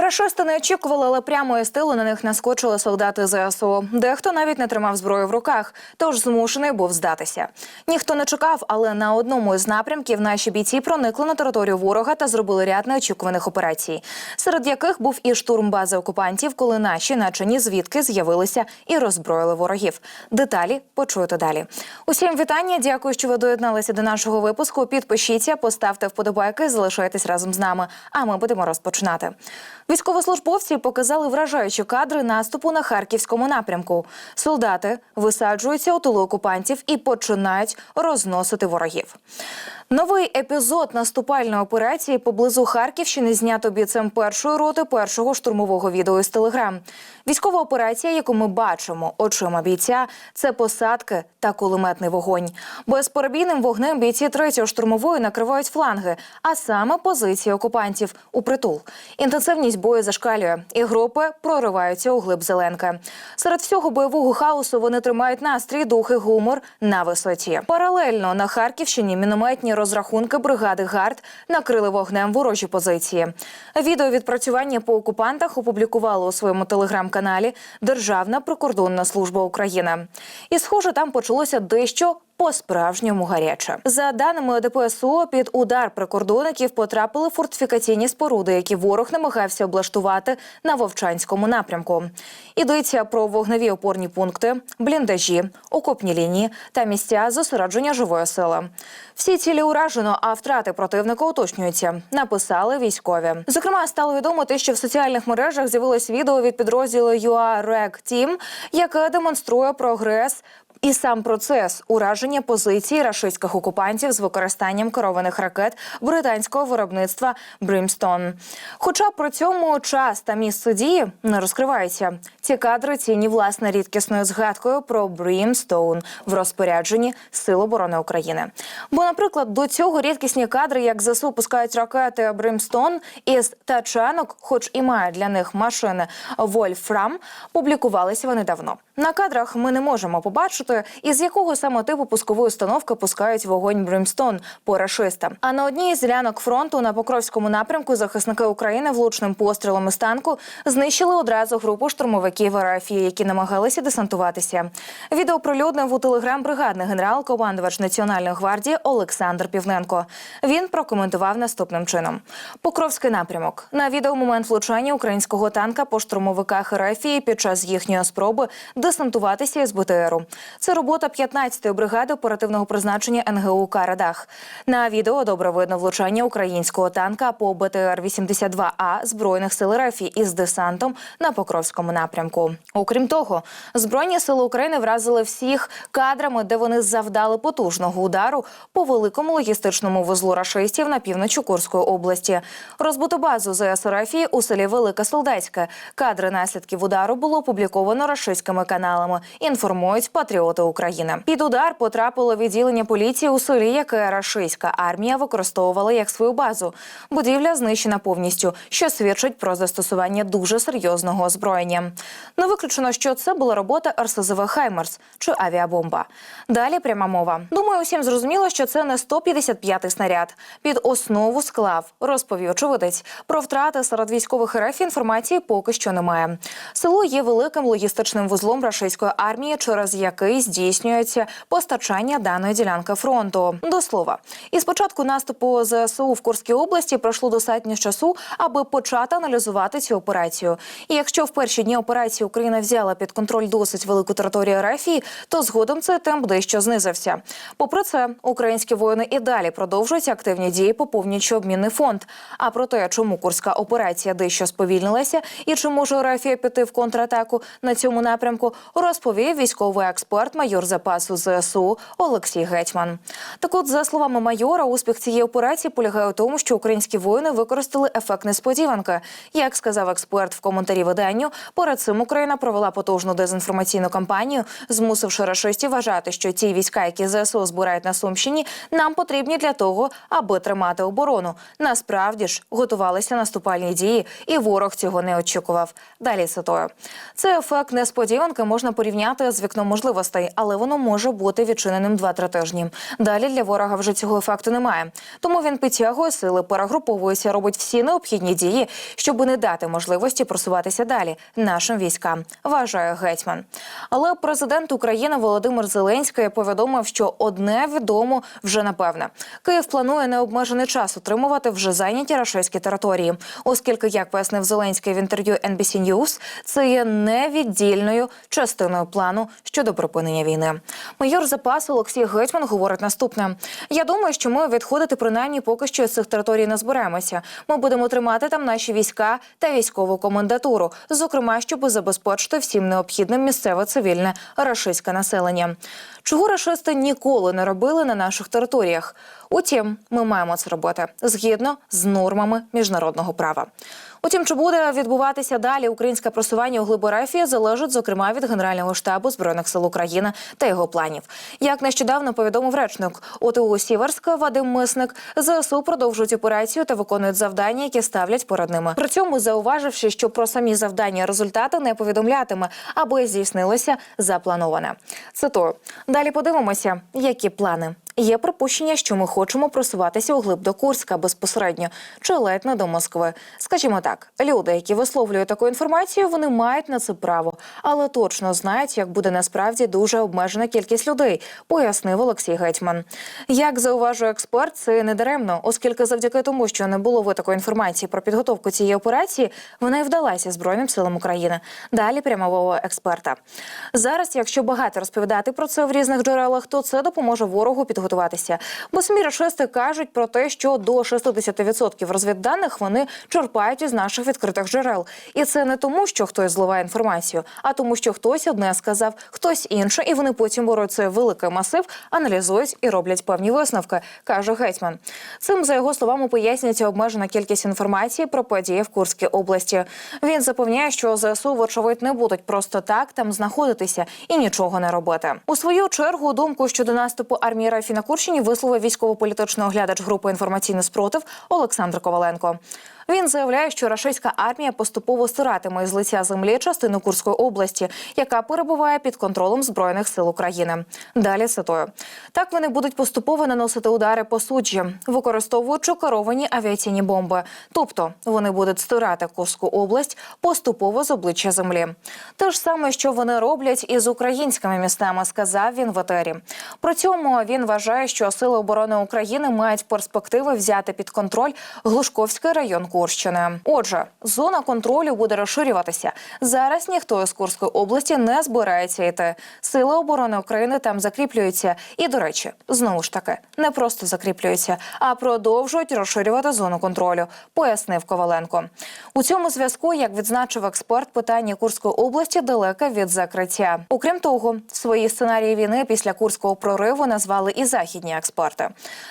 Рашисти не очікували, але прямо із тилу на них наскочили солдати ЗСУ. Дехто навіть не тримав зброю в руках, тож змушений був здатися. Ніхто не чекав, але на одному із напрямків наші бійці проникли на територію ворога та зробили ряд неочікуваних операцій, серед яких був і штурм бази окупантів, коли наші, наче ні звідки, з'явилися і роззброїли ворогів. Деталі почуєте далі. Усім вітання. Дякую, що ви доєдналися до нашого випуску. Підпишіться, поставте вподобайки, залишайтесь разом з нами. А ми будемо розпочинати. Військовослужбовці показали вражаючі кадри наступу на харківському напрямку. Солдати висаджуються у тилу окупантів і починають розносити ворогів. Новий епізод наступальної операції поблизу Харківщини знято бійцем першої роти першого штурмового відео із Телеграм. Військова операція, яку ми бачимо очима бійця, це посадки та кулеметний вогонь. Безперебійним вогнем бійці третьої штурмової накривають фланги, а саме позиції окупантів у притул. Інтенсивність бою зашкалює, і групи прориваються у глиб Зеленки. Серед всього бойового хаосу вони тримають настрій, дух і гумор на висоті. Паралельно на Харківщині мінометні розрахунки бригади ГАРД накрили вогнем ворожі позиції. Відео відпрацювання по окупантах опублікували у своєму телеграм-каналі Державна прикордонна служба України. І схоже, там почалося дещо по-справжньому гаряче. За даними ДПСУ, під удар прикордонників потрапили фортифікаційні споруди, які ворог намагався облаштувати на Вовчанському напрямку. Йдеться про вогневі опорні пункти, бліндажі, окопні лінії та місця зосередження живої сили. Всі цілі уражено, а втрати противника уточнюються. Написали військові. Зокрема, стало відомо те, що в соціальних мережах з'явилось відео від підрозділу UA Reg Team, яке демонструє прогрес і сам процес ураження позицій рашистських окупантів з використанням керованих ракет британського виробництва Brimstone. Хоча при цьому час та місце дії не розкривається. Ці кадри цінні власне рідкісною згадкою про Brimstone в розпорядженні Сил оборони України. Бо, наприклад, до цього рідкісні кадри, як ЗСУ пускають ракети Brimstone із тачанок, хоч і мають для них машини Wolfram, публікувалися вони давно. На кадрах ми не можемо побачити, із якого саме типу пускової установки пускають вогонь Бримстон по рашистам. А на одній з ділянок фронту на Покровському напрямку захисники України влучним пострілом із танку знищили одразу групу штурмовиків РФ, які намагалися десантуватися. Відео оприлюднив у телеграм бригадний генерал, командувач Національної гвардії Олександр Півненко. Він прокоментував наступним чином: Покровський напрямок на відео момент влучання українського танка по штурмовиках РФ під час їхньої спроби десантуватися із БТРу. Це робота 15-ї бригади оперативного призначення НГУ Карадах. На відео добре видно влучання українського танка по БТР 82 А збройних сил РФ із десантом на Покровському напрямку. Окрім того, збройні сили України вразили всіх кадрами, де вони завдали потужного удару по великому логістичному вузлу рашистів на півночі Курської області. Розбиту базу ЗС РФ у селі Велике Солдатське. Кадри наслідків удару було опубліковано рашистськими каналами. Інформують патріоти України. Під удар потрапило відділення поліції у селі, яке рашистська армія використовувала як свою базу. Будівля знищена повністю, що свідчить про застосування дуже серйозного озброєння. Не виключено, що це була робота РСЗВ Хаймерс чи авіабомба. Далі пряма мова. Думаю, усім зрозуміло, що це не 155-й снаряд. Під основу склав, розповів очевидець. Про втрати серед військових РФ інформації поки що немає. Село є великим логістичним вузлом рашистської армії, через який здійснюється постачання даної ділянки фронту. До слова, із початку наступу ЗСУ в Курській області пройшло достатньо часу, аби почати аналізувати цю операцію. І якщо в перші дні операції Україна взяла під контроль досить велику територію РФ, то згодом цей темп дещо знизився. Попри це, українські воїни і далі продовжують активні дії, поповнюючи обмінний фонд. А про те, чому курська операція дещо сповільнилася і чи може РФ піти в контратаку на цьому напрямку, розповів військовий експерт, майор запасу ЗСУ Олексій Гетьман. Так, от, за словами майора, успіх цієї операції полягає у тому, що українські воїни використали ефект несподіванки. Як сказав експерт в коментарі виданню, перед цим Україна провела потужну дезінформаційну кампанію, змусивши рашистів вважати, що ті війська, які ЗСУ збирають на Сумщині, нам потрібні для того, аби тримати оборону. Насправді ж готувалися наступальні дії, і ворог цього не очікував. Далі цитую. Це ефект несподіванки яке можна порівняти з вікном можливостей, але воно може бути відчиненим 2-3 тижні. Далі для ворога вже цього ефекту немає. Тому він підтягує сили, перегруповується, робить всі необхідні дії, щоб не дати можливості просуватися далі нашим військам. Вважає гетьман. Але президент України Володимир Зеленський повідомив, що одне відомо вже напевне. Київ планує необмежений час утримувати вже зайняті рашистські території, оскільки, як пояснив Зеленський в інтерв'ю NBC News, це є невіддільною частиною плану щодо припинення війни. Майор запасу Олексій Гетьман говорить наступне: я думаю, що ми відходити принаймні поки що з цих територій не зберемося. Ми будемо тримати там наші війська та військову комендатуру, зокрема, щоб забезпечити всім необхідним місцеве цивільне рашистське населення. Чого рашисти ніколи не робили на наших територіях? Утім, ми маємо це робити згідно з нормами міжнародного права. Утім, чи буде відбуватися далі українське просування у глиб залежить, зокрема, від Генерального штабу збройних сил України та його планів. Як нещодавно повідомив речник ОТУ Сіверська Вадим Мисник, ЗСУ продовжують операцію та виконують завдання, які ставлять перед ними. При цьому зауваживши, що про самі завдання результати не повідомлятиме, аби здійснилося заплановане. Цитую далі. Подивимося, які плани. Є припущення, що ми хочемо просуватися у глиб до Курська безпосередньо чи ледь не до Москви. Скажімо так, люди, які висловлюють таку інформацію, вони мають на це право, але точно знають, як буде насправді дуже обмежена кількість людей, пояснив Олексій Гетьман. Як зауважує експерт, це не даремно, оскільки завдяки тому, що не було витокої інформації про підготовку цієї операції, вона й вдалася збройним силам України. Далі прямового експерта. Зараз, якщо багато розповідати про це в різних джерелах, то це допоможе ворогу підготувати готуватися. Бо самі рашисти кажуть про те, що до 60% розвідданих вони черпають із наших відкритих джерел, і це не тому, що хтось зливає інформацію, а тому, що хтось одне сказав, хтось інше, і вони потім беруть цей великий масив, аналізують і роблять певні висновки, каже гетьман. Цим за його словами пояснюється обмежена кількість інформації про події в Курській області. Він запевняє, що ЗСУ, вочевидь, не будуть просто так там знаходитися і нічого не робити. У свою чергу думку щодо наступу армії РФ на Курщині висловив військово-політичний оглядач групи інформаційний спротив Олександр Коваленко. Він заявляє, що рашистська армія поступово стиратиме з лиця землі частину Курської області, яка перебуває під контролем збройних сил України. Далі цитую. так вони будуть поступово наносити удари по суджі, використовуючи керовані авіаційні бомби. Тобто вони будуть стирати Курську область поступово з обличчя землі. Те ж саме, що вони роблять із українськими містами, сказав він в етері. При цьому він вважає, що сили оборони України мають перспективи взяти під контроль Глушковський район Курщини. Отже, зона контролю буде розширюватися. Зараз ніхто з Курської області не збирається йти. Сили оборони України там закріплюються. І, до речі, знову ж таки не просто закріплюються, а продовжують розширювати зону контролю, пояснив Коваленко. У цьому зв'язку, як відзначив експерт, питання Курської області далеке від закриття. Окрім того, свої сценарії війни після курського прориву назвали і західні експерти.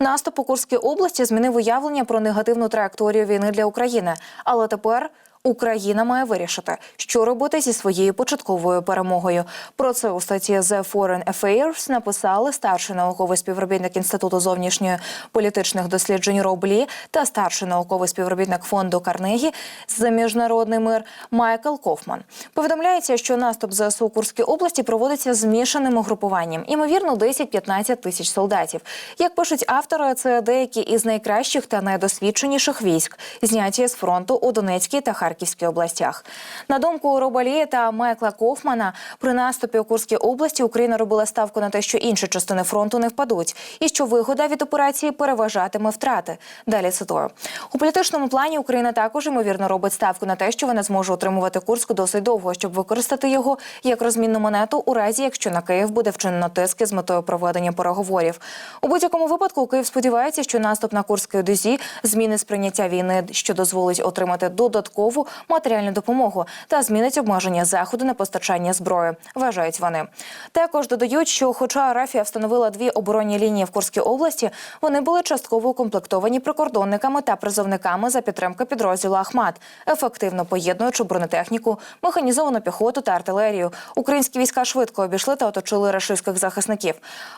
Наступ у Курській області змінив уявлення про негативну траєкторію війни для України, але тепер. Україна має вирішити, що робити зі своєю початковою перемогою. Про це у статті The Foreign Affairs написали старший науковий співробітник інституту зовнішньої політичних досліджень Роблі та старший науковий співробітник фонду Карнегі за міжнародний мир Майкл Кофман. Повідомляється, що наступ ЗСУ у Курській області проводиться змішаним угрупуванням, імовірно, 10-15 тисяч солдатів. Як пишуть автори, це деякі із найкращих та найдосвідченіших військ, зняті з фронту у Донецькій та Харківській Харківській областях. На думку Робалі та Майкла Кофмана, при наступі у Курській області Україна робила ставку на те, що інші частини фронту не впадуть, і що вигода від операції переважатиме втрати. Далі цитую. у політичному плані. Україна також ймовірно робить ставку на те, що вона зможе утримувати Курськ досить довго, щоб використати його як розмінну монету у разі, якщо на Київ буде вчинено тиски з метою проведення переговорів. У будь-якому випадку Київ сподівається, що наступ на Курській дозі зміни сприйняття війни, що дозволить отримати додаткову матеріальну допомогу та змінить обмеження заходу на постачання зброї. Вважають вони. Також додають, що, хоча Арафія встановила дві оборонні лінії в Курській області, вони були частково укомплектовані прикордонниками та призовниками за підтримки підрозділу Ахмат, ефективно поєднуючи бронетехніку, механізовану піхоту та артилерію. Українські війська швидко обійшли та оточили рашистських захисників.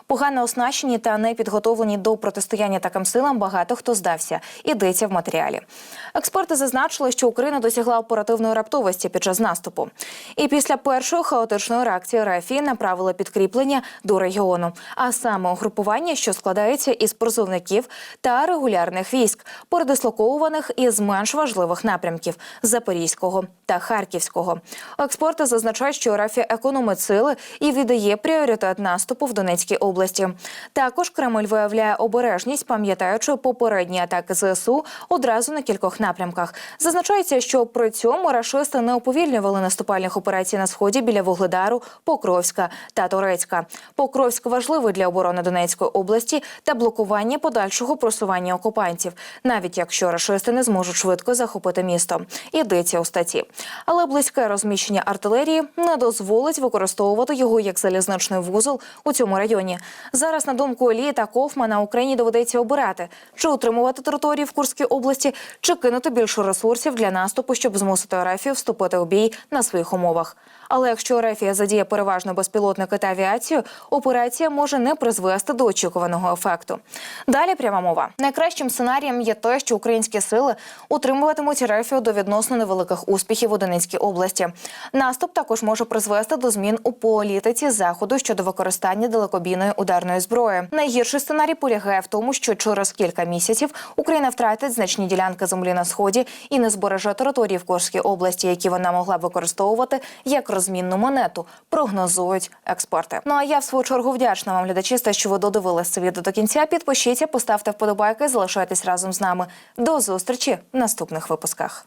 Погано оснащені та не підготовлені до протистояння таким силам. Багато хто здався. Ідеться в матеріалі. Експерти зазначили, що Україна до досягла оперативної раптовості під час наступу. І після першої хаотичної реакції РФ направили підкріплення до регіону, а саме угрупування, що складається із призовників та регулярних військ, передислоковуваних із менш важливих напрямків Запорізького та Харківського. Експерти зазначають, що РФ економить сили і віддає пріоритет наступу в Донецькій області. Також Кремль виявляє обережність, пам'ятаючи попередні атаки ЗСУ одразу на кількох напрямках. Зазначається, що при цьому рашисти не уповільнювали наступальних операцій на сході біля Вугледару, Покровська та Торецька. Покровськ важливий для оборони Донецької області та блокування подальшого просування окупантів, навіть якщо рашисти не зможуть швидко захопити місто. Йдеться у статті. Але близьке розміщення артилерії не дозволить використовувати його як залізничний вузол у цьому районі. Зараз, на думку Лі та Кофмана, Україні доведеться обирати, чи утримувати території в Курській області, чи кинути більше ресурсів для наступу, щоб змусити Ерефію вступити у бій на своїх умовах. Але якщо Ерефія задіє переважно безпілотники та авіацію, операція може не призвести до очікуваного ефекту. Далі пряма мова. Найкращим сценарієм є те, що українські сили утримуватимуть Ерефію до відносно невеликих успіхів у Донецькій області. Наступ також може призвести до змін у політиці заходу щодо використання далекобійної ударної зброї. Найгірший сценарій полягає в тому, що через кілька місяців Україна втратить значні ділянки землі на сході і не збереже території в Курській області, які вона могла використовувати як розмінну монету. Прогнозують експерти. Ну а я в свою чергу вдячна вам, глядачі, що ви додивилися це відео до кінця. Підпишіться, поставте вподобайки, залишайтесь разом з нами. До зустрічі в наступних випусках.